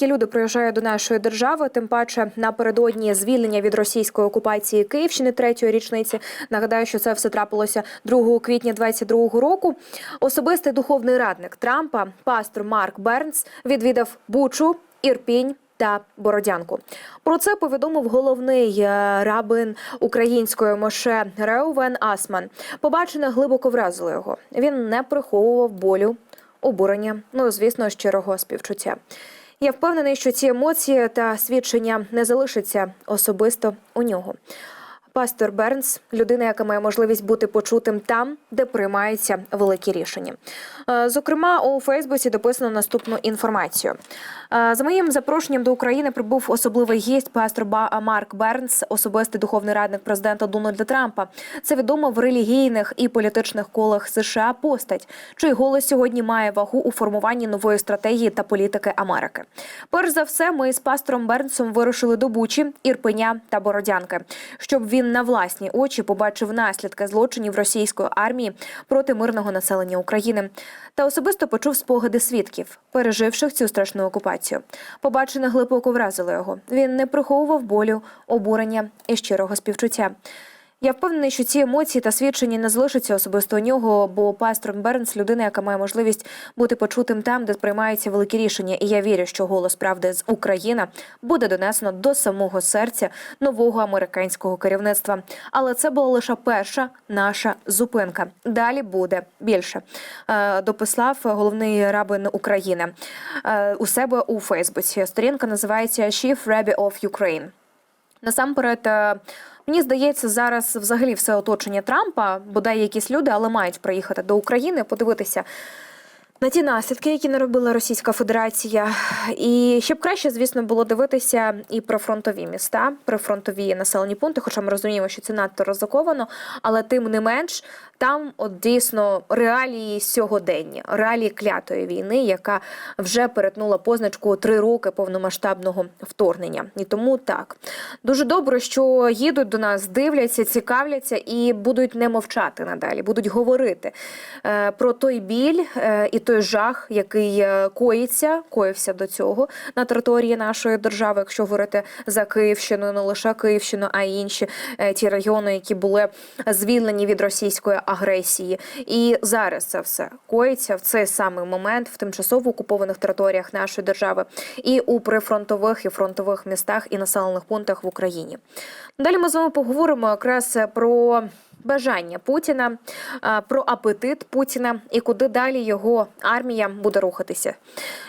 такі люди приїжджають до нашої держави, тим паче напередодні звільнення від російської окупації Київщини третьої річниці. Нагадаю, що це все трапилося 2 квітня 22 року. Особистий духовний радник Трампа, пастор Марк Бернс, відвідав Бучу, Ірпінь. Та Бородянку про це повідомив головний е, рабин української моше Реувен Асман. Побачене глибоко вразило його. Він не приховував болю, обурення, ну звісно, щирого співчуття. Я впевнений, що ці емоції та свідчення не залишаться особисто у нього. Пастор Бернс людина, яка має можливість бути почутим там, де приймаються великі рішення. Е, Зокрема, у Фейсбуці дописано наступну інформацію. Е, За моїм запрошенням до України прибув особливий гість пастор Ба Марк Бернс, особистий духовний радник президента Дональда Трампа. Це відомо в релігійних і політичних колах США постать, чий голос сьогодні має вагу у формуванні нової стратегії та політики Америки. Перш за все, ми з пастором Бернсом вирушили до Бучі, Ірпеня та Бородянки, щоб він на власні очі побачив наслідки злочинів російської армії проти мирного населення України та особисто почув спогади свідків, переживших цю страшну окупацію. Побачене глибоко вразило його. Він не приховував болю, обурення і щирого співчуття. Я впевнений, що ці емоції та свідчення не залишаться особисто у нього, бо пастор Бернс людина, яка має можливість бути почутим там, де приймаються великі рішення. І я вірю, що голос правди з України буде донесено до самого серця нового американського керівництва. Але це була лише перша наша зупинка. Далі буде більше. Е, Дописав головний рабин України е, у себе у Фейсбуці. Сторінка називається Chief Rabbi of Ukraine. Насамперед, е, мені здається, зараз взагалі все оточення Трампа, бодай якісь люди, але мають приїхати до України, подивитися на ті наслідки, які наробила Російська Федерація. І ще б краще, звісно, було дивитися і про фронтові міста, про фронтові населені пункти, хоча ми розуміємо, що це надто ризиковано, але тим не менш. Там от дійсно реалії сьогодення, реалії клятої війни, яка вже перетнула позначку три роки повномасштабного вторгнення. І тому так дуже добре, що їдуть до нас, дивляться, цікавляться і будуть не мовчати надалі, будуть говорити е, про той біль е, і той жах, який е, коїться, коївся до цього на території нашої держави, якщо говорити за Київщину, не лише Київщину, а й інші е, ті регіони, які були звільнені від російської агресії. І зараз це все коїться в цей самий момент в тимчасово окупованих територіях нашої держави і у прифронтових і фронтових містах і населених пунктах в Україні. Далі ми з вами поговоримо якраз про. Бажання Путіна про апетит Путіна і куди далі його армія буде рухатися.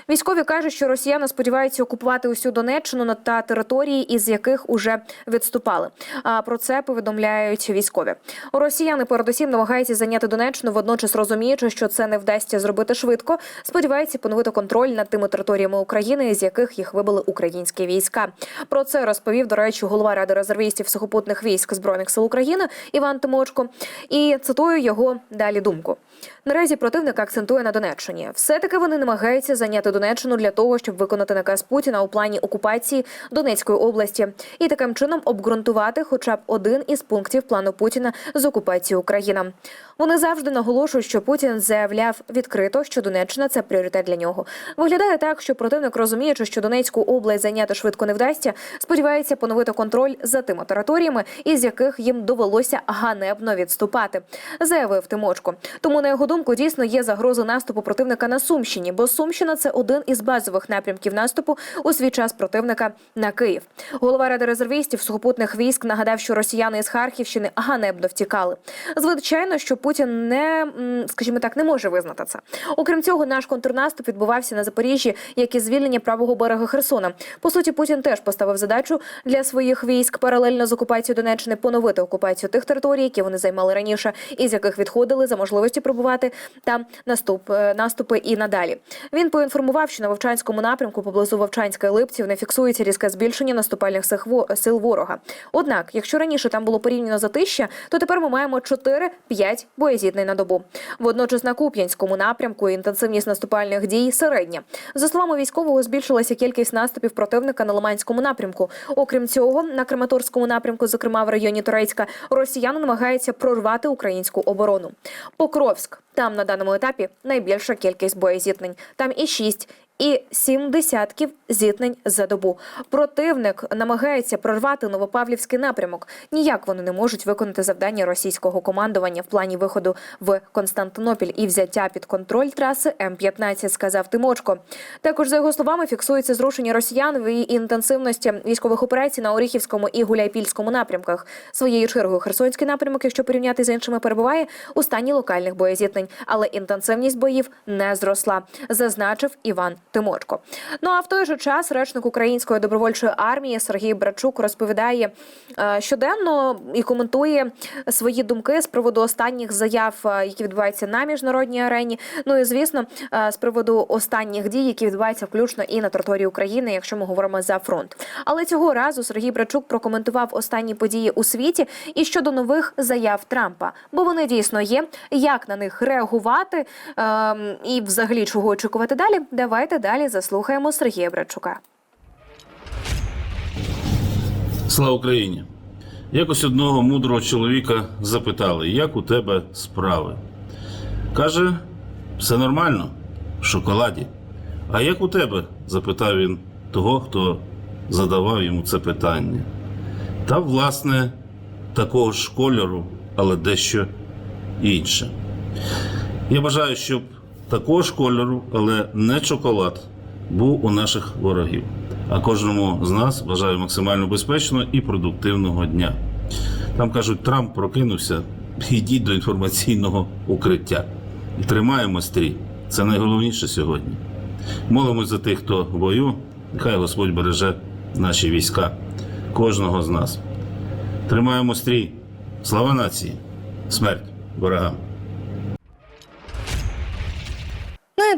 Військові кажуть, що росіяни сподіваються окупувати усю Донеччину та території, із яких уже відступали. А про це повідомляють військові. Росіяни передусім намагаються зайняти Донеччину, водночас розуміючи, що це не вдасться зробити швидко. Сподіваються поновити контроль над тими територіями України, з яких їх вибили українські війська. Про це розповів до речі голова ради резервістів сухопутних військ збройних сил України Іван Тимочко. І цитую його далі думку. Наразі противник акцентує на Донеччині. Все таки вони намагаються зайняти Донеччину для того, щоб виконати наказ Путіна у плані окупації Донецької області і таким чином обґрунтувати хоча б один із пунктів плану Путіна з окупації України. Вони завжди наголошують, що Путін заявляв відкрито, що Донеччина це пріоритет для нього. Виглядає так, що противник, розуміючи, що Донецьку область зайняти швидко не вдасться, сподівається поновити контроль за тими територіями, із яких їм довелося ганебно відступати, заявив Тимочко. Тому на його думку дійсно є загроза наступу противника на Сумщині, бо Сумщина це один із базових напрямків наступу у свій час противника на Київ. Голова ради резервістів сухопутних військ нагадав, що росіяни із Харківщини ганебно втікали. Звичайно, що Путін не скажімо так не може визнати це. Окрім цього, наш контрнаступ відбувався на Запоріжжі, як і звільнення правого берега Херсона. По суті, Путін теж поставив задачу для своїх військ паралельно з окупацією Донеччини поновити окупацію тих територій, які вони займали раніше, із яких відходили за можливості пробувати там наступ е, наступи і надалі. Він поінформував, що на Вовчанському напрямку поблизу Вовчанська і Липців не фіксується різке збільшення наступальних сил во- ворога. Однак, якщо раніше там було порівняно затища, то тепер ми маємо 4-5 боєзітний на добу. Водночас на Куп'янському напрямку інтенсивність наступальних дій середня. За словами військового, збільшилася кількість наступів противника на Лиманському напрямку. Окрім цього, на Краматорському напрямку, зокрема в районі Турецька, росіяни намагаються прорвати українську оборону. Покровськ там на даному етапі найбільша кількість боєзіткнень. Там і 6, і сім десятків зіткнень за добу. Противник намагається прорвати Новопавлівський напрямок. Ніяк вони не можуть виконати завдання російського командування в плані виходу в Константинопіль і взяття під контроль траси М-15, сказав Тимочко. Також за його словами фіксується зрушення росіян в інтенсивності військових операцій на Оріхівському і Гуляйпільському напрямках. Своєю чергою Херсонський напрямок, якщо порівняти з іншими, перебуває у стані локальних боєзіткнень, але інтенсивність боїв не зросла, зазначив Іван Тимочко. Ну а в той же час речник української добровольчої армії Сергій Брачук розповідає е, щоденно і коментує свої думки з приводу останніх заяв, е, які відбуваються на міжнародній арені. Ну і звісно, е, з приводу останніх дій, які відбуваються включно і на території України, якщо ми говоримо за фронт. Але цього разу Сергій Брачук прокоментував останні події у світі і щодо нових заяв Трампа, бо вони дійсно є. Як на них реагувати ем, і взагалі чого очікувати далі? Давайте далі заслухаємо Сергія Брачука. Слава Україні! Якось одного мудрого чоловіка запитали, як у тебе справи. Каже, все нормально, в шоколаді. А як у тебе? запитав він того, хто задавав йому це питання. Та, власне, такого ж кольору, але дещо інше. Я бажаю, щоб такого ж кольору, але не чоколад, був у наших ворогів. А кожному з нас бажаю максимально безпечного і продуктивного дня. Там кажуть, Трамп прокинувся, йдіть до інформаційного укриття. І тримаємо стрій. Це найголовніше сьогодні. Молимось за тих, хто в бою. Нехай Господь береже наші війська, кожного з нас. Тримаємо стрій. Слава нації! Смерть ворогам!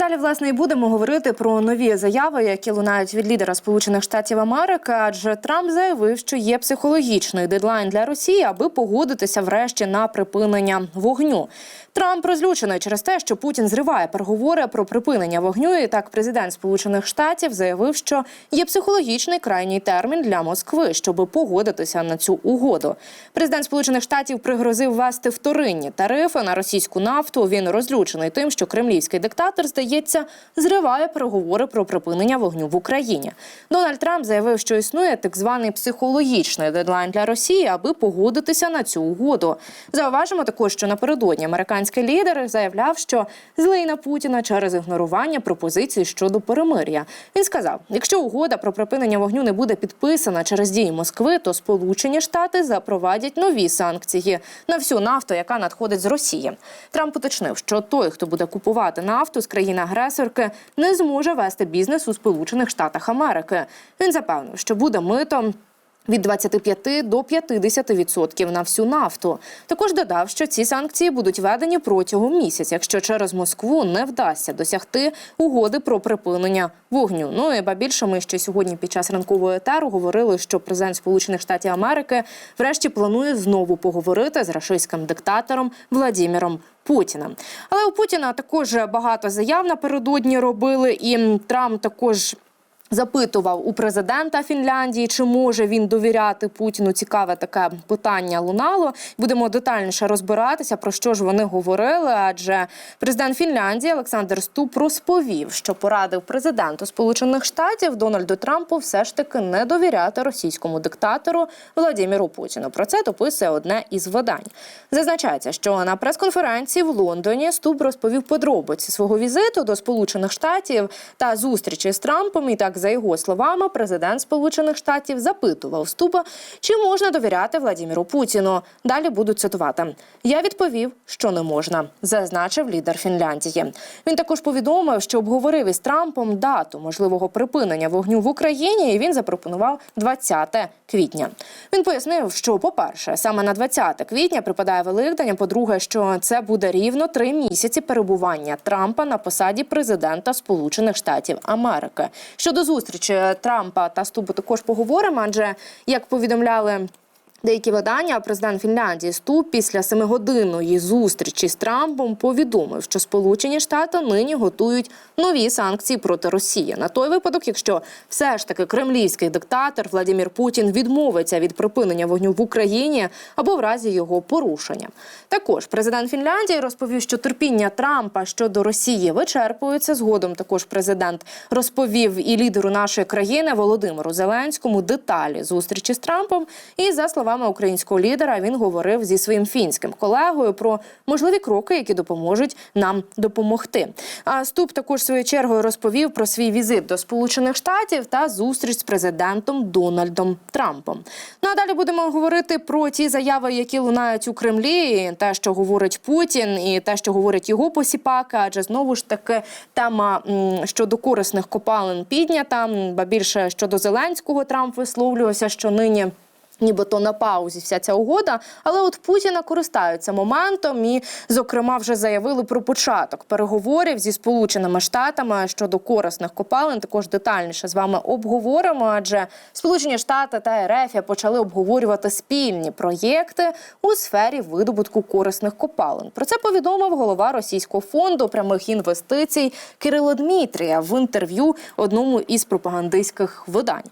Далі власне і будемо говорити про нові заяви, які лунають від лідера Сполучених Штатів Америки. Адже Трамп заявив, що є психологічний дедлайн для Росії, аби погодитися врешті на припинення вогню. Трамп розлючений через те, що Путін зриває переговори про припинення вогню. І так, президент Сполучених Штатів заявив, що є психологічний крайній термін для Москви, щоб погодитися на цю угоду. Президент Сполучених Штатів пригрозив ввести вторинні тарифи на російську нафту. Він розлючений тим, що кремлівський диктатор здається зриває переговори про припинення вогню в Україні. Дональд Трамп заявив, що існує так званий психологічний дедлайн для Росії, аби погодитися на цю угоду. Зауважимо також, що напередодні американський лідер заявляв, що злий на Путіна через ігнорування пропозицій щодо перемир'я. Він сказав: якщо угода про припинення вогню не буде підписана через дії Москви, то Сполучені Штати запровадять нові санкції на всю нафту, яка надходить з Росії. Трамп уточнив, що той, хто буде купувати нафту з країни-агресорки, не зможе вести бізнес у Сполучених Штатах Америки. Він запевнив, що буде мито від 25 до 50% на всю нафту. Також додав, що ці санкції будуть введені протягом місяця, якщо через Москву не вдасться досягти угоди про припинення вогню. Ну і ба більше ми ще сьогодні під час ранкового етеру говорили, що президент Сполучених Штатів Америки врешті планує знову поговорити з рашистським диктатором Владіміром Путіним. Але у Путіна також багато заяв напередодні робили, і Трамп також. Запитував у президента Фінляндії, чи може він довіряти Путіну. Цікаве таке питання лунало. Будемо детальніше розбиратися про що ж вони говорили. Адже президент Фінляндії Олександр Ступ розповів, що порадив президенту Сполучених Штатів Дональду Трампу все ж таки не довіряти російському диктатору Владимиру Путіну. Про це дописує одне із видань. Зазначається, що на прес-конференції в Лондоні Ступ розповів подробиці свого візиту до Сполучених Штатів та зустрічі з Трампом. І так, за його словами, президент Сполучених Штатів запитував Ступа, чи можна довіряти Владимиру Путіну. Далі буду цитувати. Я відповів, що не можна, зазначив лідер Фінляндії. Він також повідомив, що обговорив із Трампом дату можливого припинення вогню в Україні. і Він запропонував 20 квітня. Він пояснив, що, по-перше, саме на 20 квітня припадає Великдень. а По-друге, що це буде рівно три місяці перебування Трампа на посаді президента Сполучених Штатів Америки. Щодо зустрічі Трампа та Стубу також поговоримо, адже як повідомляли. Деякі видання, президент Фінляндії Ступ після семигодинної зустрічі з Трампом повідомив, що Сполучені Штати нині готують нові санкції проти Росії на той випадок, якщо все ж таки кремлівський диктатор Владимир Путін відмовиться від припинення вогню в Україні або в разі його порушення. Також президент Фінляндії розповів, що терпіння Трампа щодо Росії вичерпується. Згодом також президент розповів і лідеру нашої країни Володимиру Зеленському деталі зустрічі з Трампом. І за словами українського лідера, він говорив зі своїм фінським колегою про можливі кроки, які допоможуть нам допомогти. А Ступ також своєю чергою розповів про свій візит до Сполучених Штатів та зустріч з президентом Дональдом Трампом. Ну а далі будемо говорити про ті заяви, які лунають у Кремлі, і те, що говорить Путін, і те, що говорить його посіпаки, адже знову ж таки тема щодо корисних копалин піднята. Ба більше щодо Зеленського Трамп висловлювався, що нині. Нібито на паузі вся ця угода, але от Путіна користаються моментом і, зокрема, вже заявили про початок переговорів зі сполученими штатами щодо корисних копалин. Також детальніше з вами обговоримо. Адже Сполучені Штати та РФ почали обговорювати спільні проєкти у сфері видобутку корисних копалин. Про це повідомив голова російського фонду прямих інвестицій Кирило Дмитрія в інтерв'ю одному із пропагандистських видань.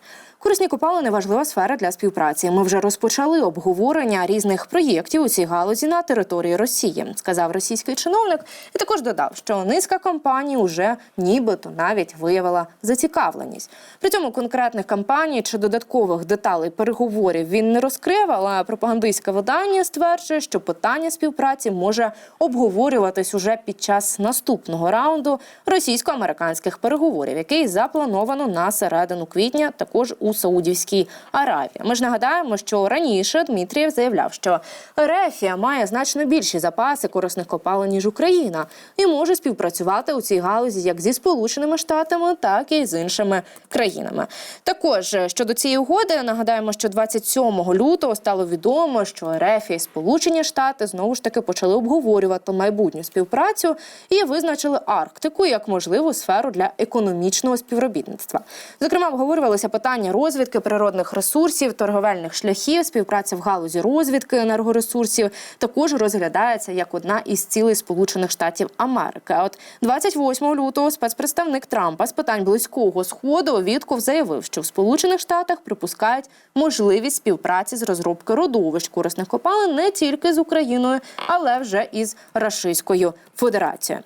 Корисні копалини важлива сфера для співпраці. Ми вже розпочали обговорення різних проєктів у цій галузі на території Росії, сказав російський чиновник. І також додав, що низка компаній уже нібито навіть виявила зацікавленість. При цьому конкретних кампаній чи додаткових деталей переговорів він не розкрив, але пропагандистське видання стверджує, що питання співпраці може обговорюватись уже під час наступного раунду російсько-американських переговорів, який заплановано на середину квітня, також у Саудівській Аравії. Ми ж нагадаємо, що раніше Дмитрієв заявляв, що Ерефія має значно більші запаси корисних копалин ніж Україна і може співпрацювати у цій галузі як зі Сполученими Штатами, так і з іншими країнами. Також е, щодо цієї угоди нагадаємо, що 27 лютого стало відомо, що РФ і Сполучені Штати знову ж таки почали обговорювати майбутню співпрацю і визначили Арктику як можливу сферу для економічного співробітництва. Зокрема, обговорювалися питання розвідки природних ресурсів, торговельних шляхів, співпраця в галузі розвідки енергоресурсів. Також розглядається як одна із цілей Сполучених Штатів Америки. А от 28 лютого спецпредставник Трампа з питань близького сходу Вітков заявив, що в Сполучених Штатах припускають можливість співпраці з розробки родовищ корисних копалин не тільки з Україною, але вже і з Рашистською Федерацією.